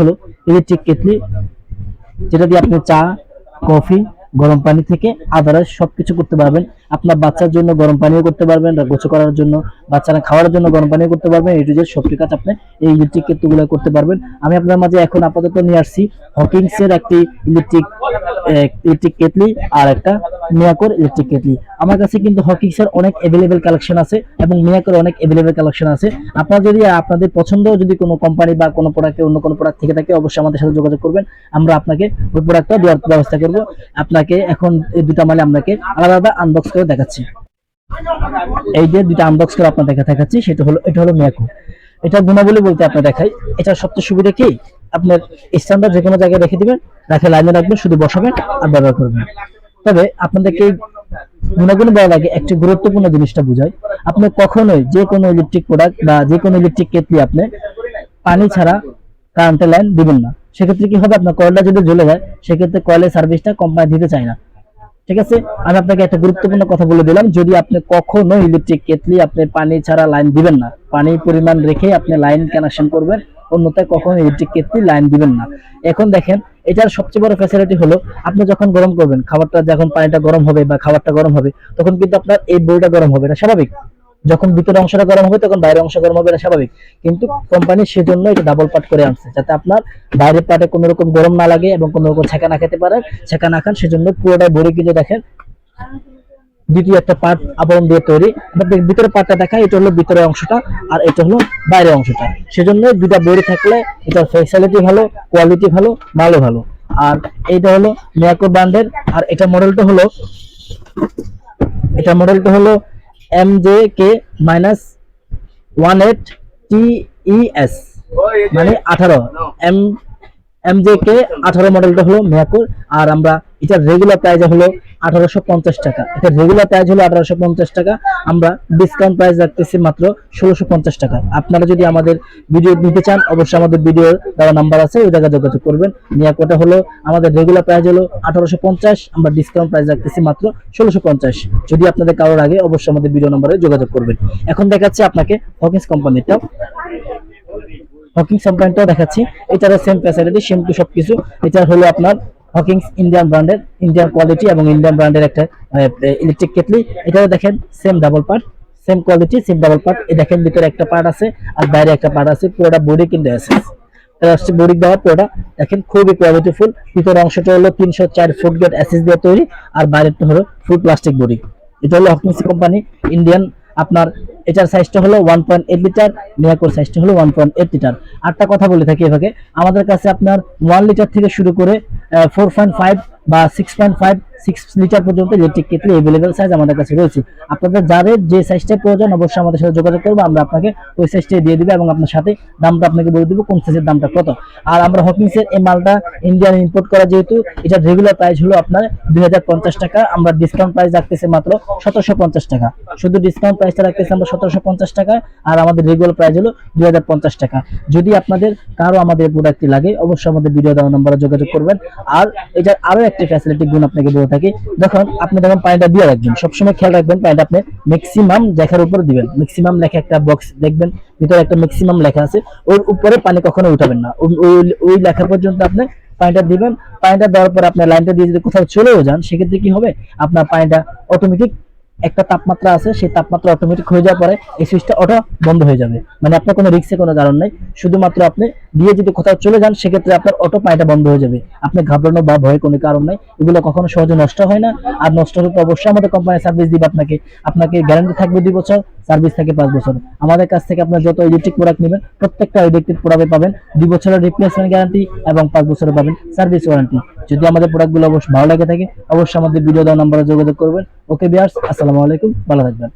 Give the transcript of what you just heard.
হলো electric kettle যেটা দিয়ে আপনি চা কফি গরম পানি থেকে আদারাস সবকিছু করতে পারবেন। আপনার বাচ্চার জন্য গরম পানিও করতে পারবেন গোছ করার জন্য, বাচ্চারা খাওয়ার জন্য গরম পানিও করতে পারবেন এই জেড সবটি কাজ আপনি এই ইলেকট্রিক কেটলিগুলো করতে পারবেন। আমি আপনার মাঝে এখন আপাতত নিয়ে আসছি হকিংস এর একটি ইলেকট্রিক ইলেকট্রিক কেটলি আর একটা মিয়াকোর ইলেকট্রিক কেটলি। আমার কাছে কিন্তু হকিংস এর অনেক অ্যাভেলেবেল কালেকশন আছে এবং মিয়াকোর অনেক অ্যাভেলেবেল কালেকশন আছে। আপনারা যদি, আপনাদের পছন্দ যদি কোনো কোম্পানি বা কোনো প্রোডাক্টে অন্য কোনো প্রোডাক্ট থেকে থাকে, অবশ্যই আমাদের সাথে যোগাযোগ করবেন। আমরা আপনাকে ওই প্রোডাক্টটা দেওয়ার ব্যবস্থা করব। আপনাকে এখন এই দুটা মালে আপনাকে আলাদা আলাদা আনবক্স করে দেখাচ্ছি। এই যে দুটা আনবক্স করে আপনার দেখা দেখাচ্ছি, সেটা হলো এটা হলো মিয়াকো এটা গুণাবলী বলতে আপনার দেখাই। এটা সবচেয়ে সুবিধা কি? আপনার স্ট্যান্ডার্ড যে কোনো জায়গায় রেখে দিবেন, রাখে লাইনে রাখবেন, শুধু বসাবেন আর ব্যবহার করবেন। তবে আপনাদেরকে গুণাগুণ দেওয়ার আগে একটি গুরুত্বপূর্ণ জিনিসটা বুঝাই। আপনি কখনোই যে কোনো ইলেকট্রিক প্রোডাক্ট বা যে কোনো ইলেকট্রিক কেটলি আপনি পানি ছাড়া কারেন্টের লাইন দিবেন না। সেক্ষেত্রে কি হবে? আপনার কয়েলটা যদি জ্বলে যায়, সেক্ষেত্রে কয়েলের সার্ভিসটা কোম্পানি দিতে চায় না। ঠিক আছে? আমি আপনাকে একটা গুরুত্বপূর্ণ কথা বলে দিলাম। যদি আপনি কখনো ইলেকট্রিক কেটলি আপনি পানি ছাড়া লাইন দিবেন না পানির পরিমাণ রেখে আপনি লাইন কানেকশন করবেন, অন্যথায় কখনো ইলেকট্রিক কেটলি লাইন দিবেন না। এখন দেখেন, এটার সবচেয়ে বড় ফ্যাসিলিটি হলো, আপনি যখন গরম করবেন, খাবারটা যখন পানিটা গরম হবে বা খাবারটা গরম হবে, তখন কিন্তু আপনার এই বইটা গরম হবে, এটা স্বাভাবিক। যখন ভিতরে অংশটা গরম হবে, তখন বাইরের অংশ গরম হবে এটা স্বাভাবিক। কিন্তু কোম্পানি সেজন্য এটা ডাবল পার্ট করে আনছে, যাতে আপনার বাইরের পার্টে কোনো রকম গরম না লাগে এবং কোনো রকম ছেঁকা না খেতে পারে ছেঁকা না খান, সেজন্য পুরোটাই বড়ি কিন্তু দেখেন, দ্বিতীয় একটা পার্ট আবরণ দিয়ে তৈরি। ভিতরে পার্টটা দেখা এটা হলো ভিতরের অংশটা আর এটা হলো বাইরের অংশটা। সেজন্য দুটা বড়ি থাকলে এটার ফ্যাসিলিটি ভালো কোয়ালিটি ভালো ভালো ভালো। আর এইটা হলো মিয়াকো ব্র্যান্ডের, আর এটা মডেলটা হলো, এটা মডেলটা হলো M J K minus one eight T S মানে আঠারো। এম এম জে কে আঠারো মডেলটা হলো মিয়াকুর, আর আমরা এটার রেগুলার প্রাইস হলো আঠারোশো পঞ্চাশ টাকা। এটার রেগুলার প্রাইস হলো আঠারোশো পঞ্চাশ টাকা। আমরা ডিসকাউন্ট প্রাইস রাখতেছি মাত্র ষোলোশো পঞ্চাশ টাকা। আপনারা যদি আমাদের ভিডিও নিতে চান, অবশ্যই আমাদের ভিডিও দেওয়া নাম্বার আছে, ওই জায়গায় যোগাযোগ করবেন। মিয়াকোটা হলো আমাদের রেগুলার প্রাইস হলো আঠারোশো পঞ্চাশ, আমরা ডিসকাউন্ট প্রাইস রাখতেছি মাত্র ষোলোশো পঞ্চাশ। যদি আপনাদের কারোর আগে, অবশ্যই আমাদের ভিডিও নাম্বারে যোগাযোগ করবেন। এখন দেখাচ্ছি আপনাকে হকিন্স কোম্পানিটা হকিংস কোম্পানিটাও দেখাচ্ছি। এটারও সেম ফ্যাসিলিটি সেম টু সবকিছু। এটা হলো আপনার হকিংস ইন্ডিয়ান ব্র্যান্ডের ইন্ডিয়ান কোয়ালিটি এবং ইন্ডিয়ান ব্র্যান্ডের একটা ইলেকট্রিক কেটলি। এটাও দেখেন same double part same quality same double part দেখেন ভিতরে একটা পার্ট আছে আর বাইরে একটা পার্ট আছে, পুরোটা বডি কিন্তু আছে বডি দেওয়া পুরোটা। দেখেন খুবই কোয়ালিটিফুল ভিতরের অংশটা হলো তিনশো চার ফুট গেট অ্যাসিস দিয়ে তৈরি আর বাইরেরটা হলো ফুল প্লাস্টিক বডি এটা হলো হকিংস কোম্পানি ইন্ডিয়ান আপনার এটার সাইজটা হলো ওয়ান পয়েন্ট এইট লিটার নেয়াকোর সাইজটা হলো ওয়ান পয়েন্ট এইট লিটার আটটা কথা বলে থাকি এভাবে আমাদের কাছে আপনার ওয়ান লিটার থেকে শুরু করে ফোর পয়েন্ট ফাইভ বা six point five six litre পর্যন্ত ইলেকট্রিক কেটলি এভেলেবেল সাইজ আমাদের কাছে রয়েছে। আপনাদের যাদের যে সাইজটা প্রয়োজন, অবশ্যই আমাদের সাথে যোগাযোগ করব, আমরা আপনাকে ওই সাইজটাই দিয়ে দিবে এবং আপনার সাথে দামটা আপনাকে বলে দিব, কোন সাইজের দামটা কত। আর আমরা হকিংসের এই মালটা ইন্ডিয়ান ইম্পোর্ট করা যেহেতু, এটার রেগুলার প্রাইস হলো আপনার দুই হাজার পঞ্চাশ টাকা। আমরা ডিসকাউন্ট প্রাইস রাখতেছি মাত্র সতেরোশো পঞ্চাশ টাকা। শুধু ডিসকাউন্ট প্রাইসটা রাখতেছি আমরা সতেরোশো পঞ্চাশ টাকা, আর আমাদের রেগুলার প্রাইস হলো দুই হাজার পঞ্চাশ টাকা। যদি আপনাদের কারও আমাদের প্রোডাক্টটি লাগে, অবশ্যই আমাদের ভিডিও দেওয়া নম্বরে যোগাযোগ করবেন। আর এটার আরও একটি ফ্যাসিলিটি গুণ আপনাকে বলে থাকি। দেখুন, আপনি যখন পানিটা দিয়ে রাখবেন। সবসময় খেয়াল রাখবেন পানিটা আপনি ম্যাক্সিমাম লেখার উপর দিবেন। ম্যাক্সিমাম লেখা একটা বক্স দেখবেন, ভিতরে একটা ম্যাক্সিমাম লেখা আছে। ওর উপরে পানি কখনো উঠাবেন না। ওই লেখা পর্যন্ত আপনি পানিটা দিবেন। পানিটা দেওয়ার পর আপনার লাইনটা দিয়ে যদি কোথাও চলেও যান, সেক্ষেত্রে কি হবে? আপনার পানিটা অটোমেটিক একটা তাপমাত্রা আছে, সেই তাপমাত্রা অটোমেটিক হয়ে যাওয়ার পরে এই সুইচটা অটো বন্ধ হয়ে যাবে। মানে আপনার কোনো রিক্সে কোনো কারণ নাই। শুধুমাত্র আপনি দিয়ে যদি কোথাও চলে যান, সেক্ষেত্রে আপনার অটো পায়টা বন্ধ হয়ে যাবে। আপনি ঘাবড়ানো বা ভয়ের কোনো কারণ নেই। এগুলো কখনো সহজে নষ্ট হয় না। আর নষ্ট হলে তো অবশ্যই আমাদের কোম্পানি সার্ভিস দিবে আপনাকে। আপনাকে গ্যারান্টি থাকবে দুই বছর। সার্ভিস থাকে পাঁচ বছর আমাদের কাছ থেকে আপনার যত ইলেকট্রিক প্রোডাক্ট নেবেন, প্রত্যেকটা ইলেকট্রিক প্রোডাক্টে পাবেন। দুই বছরের রিপ্লেসমেন্ট গ্যারান্টি এবং পাঁচ বছরে পাবেন সার্ভিস ওয়ারেন্টি যদি আমাদের প্রোডাক্টগুলো অবশ্যই ভালো লাগে থাকে, অবশ্যই আমাদের ভিডিও দেওয়া নাম্বারে যোগাযোগ করবেন। ওকে বিয়ার্স আসসালামু আলাইকুম, ভালো থাকবেন।